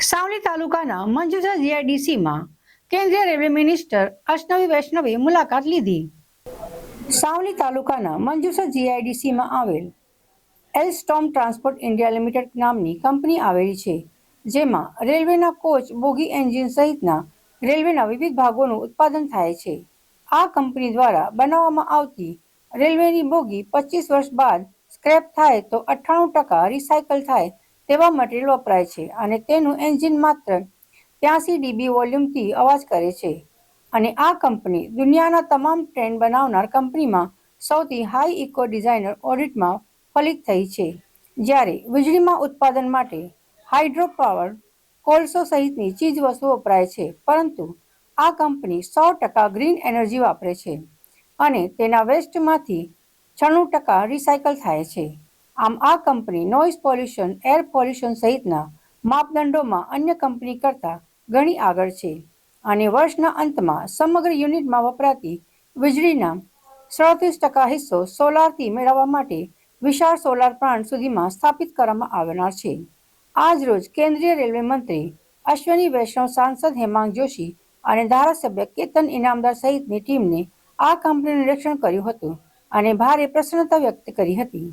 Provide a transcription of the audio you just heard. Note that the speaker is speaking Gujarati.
સાવલી તાલુકાના મંજુસા જીઆઈડીસીમાં કેન્દ્રીય રેલવે મિનિસ્ટર અશ્નવી વૈષ્ણવે મુલાકાત લીધી. સાવલી તાલુકાના મંજુસા જીઆઈડીસીમાં આવેલ એલસ્ટોમ ટ્રાન્સપોર્ટ ઇન્ડિયા લિમિટેડ નામની કંપની આવેલી છે, જેમાં રેલવેના કોચ બોગી એન્જિન સહિતના રેલવેના વિવિધ ભાગોનું ઉત્પાદન થાય છે. આ કંપની દ્વારા બનાવવામાં આવતી રેલવેની બોગી પચીસ વર્ષ બાદ સ્ક્રેપ થાય તો અઠ્ઠાણું ટકા રિસાયકલ થાય તેવા મટીરિયલ વપરાય છે અને તેનું એન્જિન માત્ર ત્યાંસી ડીબી વોલ્યુમથી અવાજ કરે છે. અને આ કંપની દુનિયાના તમામ ટ્રેન બનાવનાર કંપનીમાં સૌથી હાઈ ઇકો ડિઝાઇનર ઓડિટમાં ફલિત થઈ છે. જ્યારે વીજળીમાં ઉત્પાદન માટે હાઇડ્રો પાવર કોલસો સહિતની ચીજ વસ્તુ વપરાય છે, પરંતુ આ કંપની સો ટકા ગ્રીન એનર્જી વાપરે છે અને તેના વેસ્ટમાંથી છન્નું ટકા રિસાયકલ થાય છે. આમ આ કંપની નોઇઝ પોલ્યુશન એર પોલ્યુશન સહિતના માપદંડોમાં અન્ય કંપની કરતાં ઘણી આગળ છે. અને વર્ષના અંતમાં સમગ્ર યુનિટમાં વપરાતી વીજળીના સડત્રીસ ટકા હિસ્સો સોલારથી મેળવવા માટે વિશાળ સોલાર પ્લાન્ટ સુધીમાં સ્થાપિત કરવામાં આવનાર છે. આજ રોજ કેન્દ્રીય રેલવે મંત્રી અશ્વની વૈષ્ણવ, સાંસદ હેમાંગ જોશી અને ધારાસભ્ય કેતન ઇનામદાર સહિતની ટીમને આ કંપનીનું નિરીક્ષણ કર્યું હતું અને ભારે પ્રસન્નતા વ્યક્ત કરી હતી.